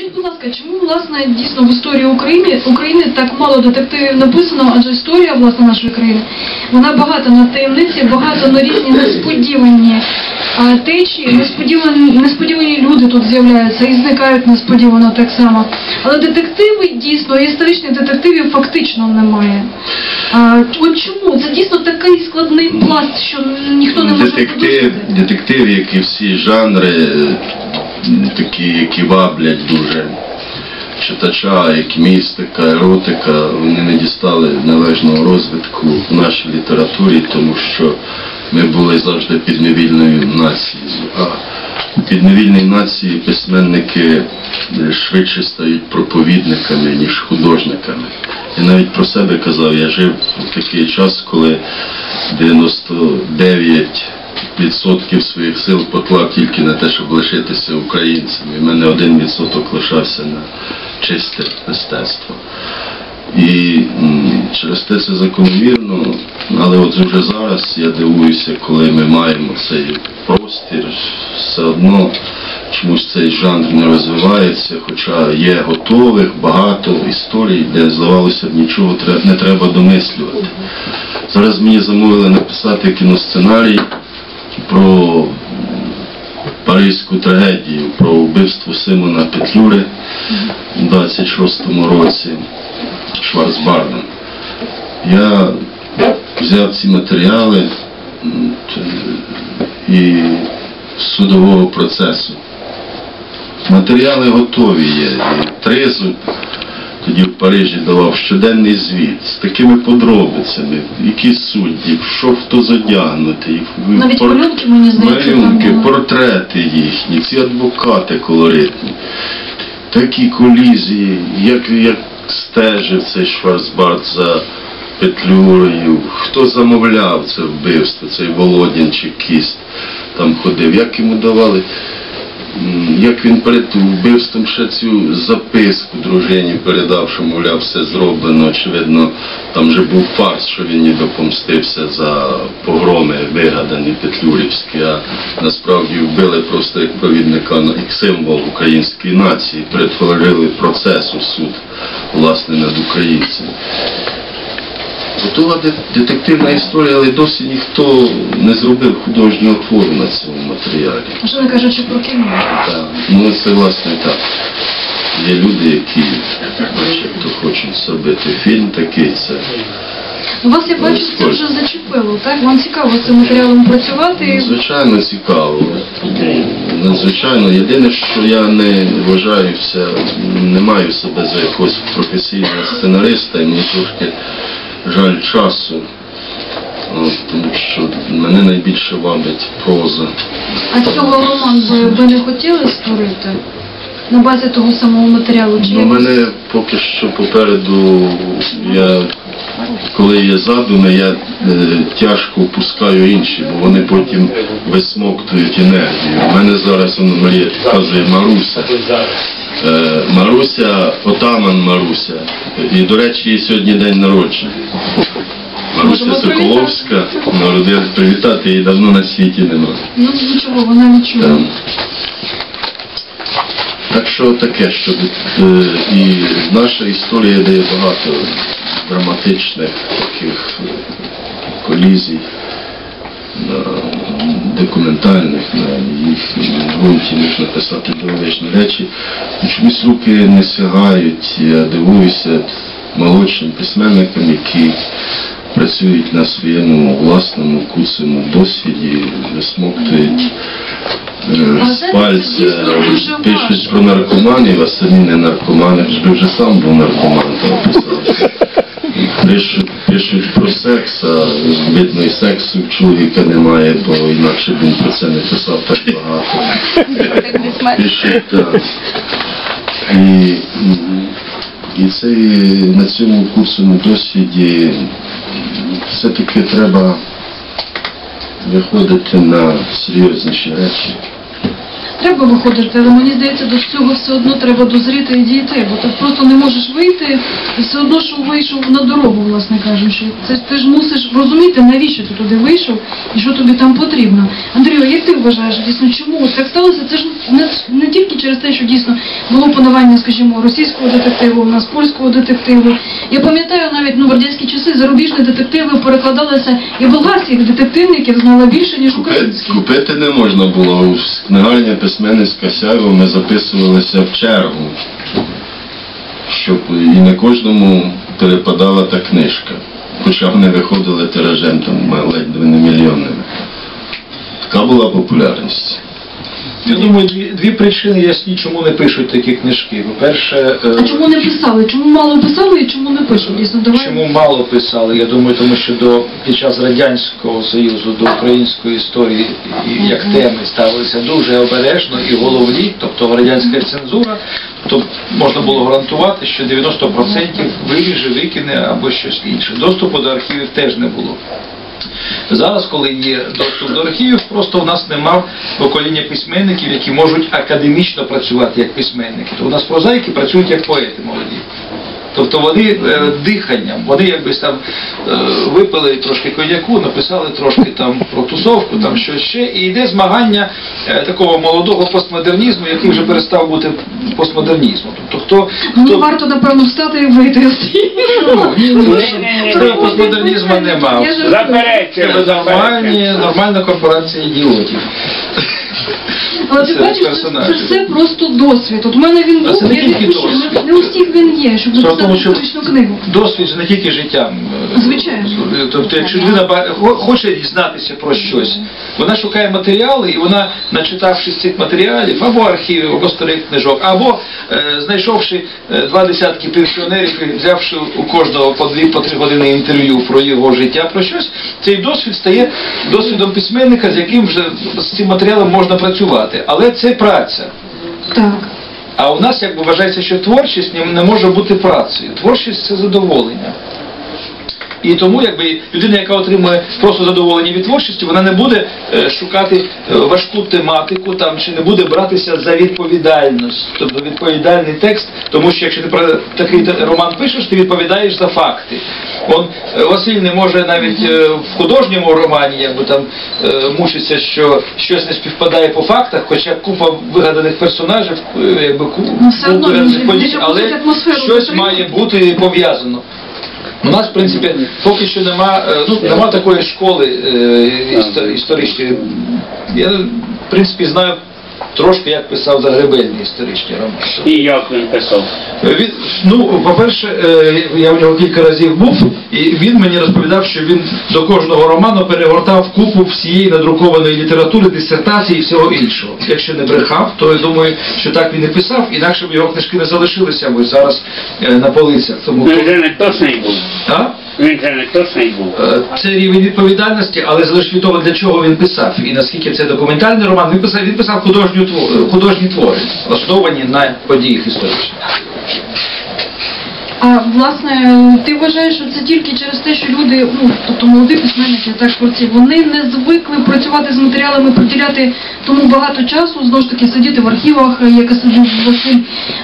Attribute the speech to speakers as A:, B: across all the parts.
A: Скажіть, будь ласка, чому власне дійсно в історії України України так мало детективів написано, адже історія власне нашої країни вона багата на таємниці, багато на різні несподівані а, течії, несподівані, несподівані люди тут з'являються і зникають несподівано так само. Але детективи дійсно історичних детективів фактично немає. А, от чому це дійсно такий складний пласт, що ніхто не може
B: Детектив,
A: подушити?
B: детектив, як і всі жанри, такі, які ваблять дуже читача, як містика, еротика, вони не дістали належного розвитку в нашій літературі, тому що ми були завжди підневільною нацією. А у підневільній нації письменники е, швидше стають проповідниками, ніж художниками. Я навіть про себе казав, я жив в такий час, коли 99 відсотків своїх сил поклав тільки на те, щоб лишитися українцем. І в мене один відсоток лишався на чисте мистецтво. І через те це закономірно, але от вже зараз я дивуюся, коли ми маємо цей простір, все одно чомусь цей жанр не розвивається, хоча є готових багато історій, де здавалося б нічого не треба домислювати. Зараз мені замовили написати кіносценарій про Паризьку трагедію, про вбивство Симона Петлюри у 26-му році Шварцбардом. Я взяв ці матеріали і судового процесу. Матеріали готові є. Тризуб тоді в Парижі давав щоденний звіт з такими подробицями, які судді, що хто задягнутий.
A: Навіть
B: пор-
A: малюнки, мені здається, там
B: малюнки, портрети їхні, ці адвокати колоритні. Такі колізії, як, як стежив цей Шварцбард за Петлюрою, хто замовляв це вбивство, цей Володін чи Кіст там ходив, як йому давали, як він перед вбивством ще цю записку дружині передав, що, мовляв, все зроблено, очевидно, там же був факт, що він ніби помстився за погроми вигадані петлюрівські, а насправді вбили просто як провідника, як символ української нації, перетворили процес у суд, власне, над українцями. Готова де- детективна історія, але досі ніхто не зробив художнього твору на цьому матеріалі.
A: Вже не кажучи про кіно.
B: Так, ну це власне так. Є люди, які начебто хочуть зробити фільм такий, це
A: Ну, Вас, я бачу, це вже зачепило, так? Вам цікаво з цим матеріалом працювати. і
B: звичайно цікаво. Надзвичайно. Єдине, що я не вважаюся, не маю себе за якогось професійного сценариста, і мені трошки жаль часу. Тому що мене найбільше вабить проза.
A: А цього роман ви, ви не хотіли створити на базі того самого матеріалу? Чи
B: Ну, у мене поки що попереду, я, коли є задуми, я е, тяжко впускаю інші, бо вони потім висмоктують енергію. У мене зараз воно Марія показує Маруся. Е, Маруся, отаман Маруся. І, до речі, її сьогодні день народження. Маруся Соколовська, народилась привітати, її давно на світі немає.
A: Ну нічого, вона не чує.
B: Ем, Так що таке, що е, і наша історія дає багато драматичних таких е, колізій, документальних, на їх ґрунті можна писати дивовижні речі. Чомусь руки не сягають, я дивуюся молодшим письменникам, які працюють на своєму власному куцому досвіді, висмоктують е, з пальця, пишуть про наркоманів, а самі не наркомани, вже сам був наркоман, там писав. Пишуть, про секс, а видно і сексу чоловіка немає, бо інакше він про це не писав так багато. Пишуть, так. І, і це на цьому курсовому досвіді все-таки треба виходити на серйозніші речі.
A: Треба виходити, але мені здається, до цього все одно треба дозріти і дійти, бо ти просто не можеш вийти і все одно, що вийшов на дорогу, власне кажучи. Це ти ж мусиш розуміти, навіщо ти туди вийшов і що тобі там потрібно. Андрію, як ти вважаєш, дійсно, чому так сталося? Це ж не, не тільки через те, що дійсно було панування, скажімо, російського детективу, у нас польського детективу. Я пам'ятаю навіть ну, в радянські часи зарубіжні детективи перекладалися, і болгарських детективників знала більше, ніж українських.
B: купити не можна було. В книгарня письменницька сяйво ми записувалися в чергу, щоб і не кожному перепадала та книжка. Хоча вони виходили тиражем там ледь не мільйонними. Така була популярність.
C: Я думаю, дві, дві причини ясні, чому не пишуть такі книжки. По-перше, е,
A: А чому не писали? Чому мало писали і чому не пишуть? Дійсно, давай.
C: чому мало писали? Я думаю, тому що до під час радянського союзу до української історії і як теми ставилися дуже обережно і головні, тобто радянська цензура, то можна було гарантувати, що 90% виріже, викине або щось інше. Доступу до архівів теж не було. Зараз, коли є доступ до архівів, просто у нас нема покоління письменників, які можуть академічно працювати як письменники. То у нас прозаїки працюють як поети молоді. Тобто вони е, диханням, вони якби там е, випили трошки коньяку, написали трошки там про тусовку, там щось ще, і йде змагання е, такого молодого постмодернізму, який вже перестав бути постмодернізмом. Тобто хто,
A: Мені
C: хто
A: варто, напевно, встати і вийти з
C: Ну, ну, постмодернізму нема.
A: Я жартую.
C: Нормальні, нормальна корпорація ідіотів.
A: Але ти
C: Це
A: бачиш, це, це все просто досвід. От у мене він
C: А це
A: був,
C: не
A: я
C: тільки
A: відпущу,
C: досвід.
A: не, не у всіх він є, щоб
C: Справа в
A: написати
C: тому, що
A: історичну книгу.
C: Досвід же не тільки життям. е,
A: Звичайно.
C: Тобто, якщо людина ба- хо- хоче дізнатися про щось, вона шукає матеріали, і вона, начитавшись цих матеріалів, або архівів, або старих книжок, або е, знайшовши е, два десятки пенсіонерів і взявши у кожного по дві по три години інтерв'ю про його життя, про щось, цей досвід стає досвідом письменника, з яким вже з цим матеріалом можна працювати. Але це праця.
A: Так.
C: А у нас якби вважається, що творчість не- не може бути працею. Творчість це задоволення. І тому, якби людина, яка отримує просто задоволення від творчості, вона не буде е, шукати е, важку тематику там чи не буде братися за відповідальність, тобто відповідальний текст, тому що якщо ти про такий роман пишеш, ти відповідаєш за факти. Он е, Василь не може навіть е, в художньому романі, якби там е, мучиться, що щось не співпадає по фактах, хоча купа вигаданих персонажів, якби ку-
A: Ну,
C: подій, але щось має бути пов'язано. У нас, в принципі, поки що нема, е, ну, нема такої школи е, історичної. Я, в принципі, знаю трошки, як писав Загребельний історичний роман.
D: І як він писав?
C: Він, ну, по-перше, е, я в нього кілька разів був, і він мені розповідав, що він до кожного роману перегортав купу всієї надрукованої літератури, дисертації і всього іншого. Якщо не брехав, то я думаю, що так він і писав, інакше б його книжки не залишилися ось зараз е, на полицях. Тому
D: Він же не точний був.
C: а?
D: Він же не точний був.
C: Е, Це рівень відповідальності, але залежить від того, для чого він писав і наскільки це документальний роман. Він писав, він писав художню тво- художні твори, основані на подіях історичних.
A: А власне, ти вважаєш, що це тільки через те, що люди, ну тобто молоді письменники, так творці, вони не звикли працювати з матеріалами, приділяти тому багато часу, знову ж таки сидіти в архівах, як сидів Василь,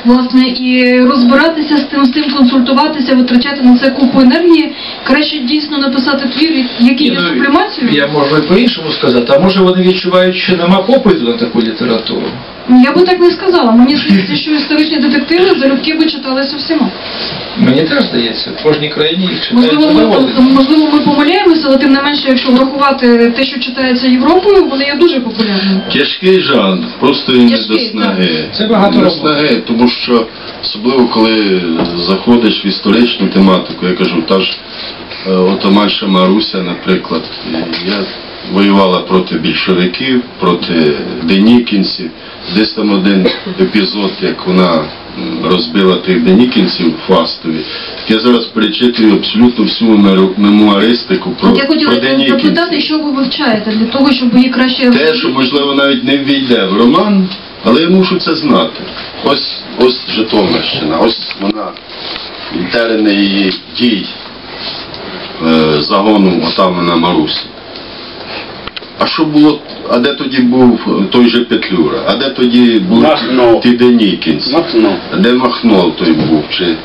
A: власне, і розбиратися з тим, з тим консультуватися, витрачати на це купу енергії. Краще дійсно написати твір, який є
C: Ну,
A: сублімацією.
C: Я можу і по-іншому сказати, а може вони відчувають, що нема попиту на таку літературу.
A: Я би так не сказала. Мені здається, що історичні детективи залюбки би читалися всіма.
C: Мені теж здається, в кожній країні їх читають
A: Можливо, ми можливо, ми помиляємося, але тим не менше, якщо врахувати те, що читається Європою, вони є дуже популярними.
B: Тяжкий жанр, просто він не до снаги.
C: Це багато
B: Не до
C: роботи.
B: снаги, тому що особливо коли заходиш в історичну тематику, я кажу, та ж е, отаманша Маруся, наприклад, я воювала проти більшовиків, проти денікінців. Десь там один епізод, як вона розбила тих денікінців Фастові. Я зараз перечитую абсолютно всю мемуаристику про,
A: От я хотіла
B: про
A: запитати, що ви вивчаєте для того, щоб її краще
B: Те, що можливо навіть не ввійде в роман, але я мушу це знати. Ось ось Житомирщина, ось вона, терени її дій е, загону отамана Марусі. А що було, а де тоді був той же Петлюра? А де тоді був
D: Махно.
B: Тіденікінс?
D: Махно.
B: А де Махнол той був? Чи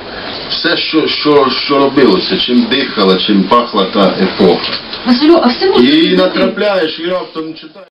B: все, що, що, що робилося, чим дихала, чим пахла та епоха.
A: Василю, а все можна
B: І натрапляєш, і раптом читаєш.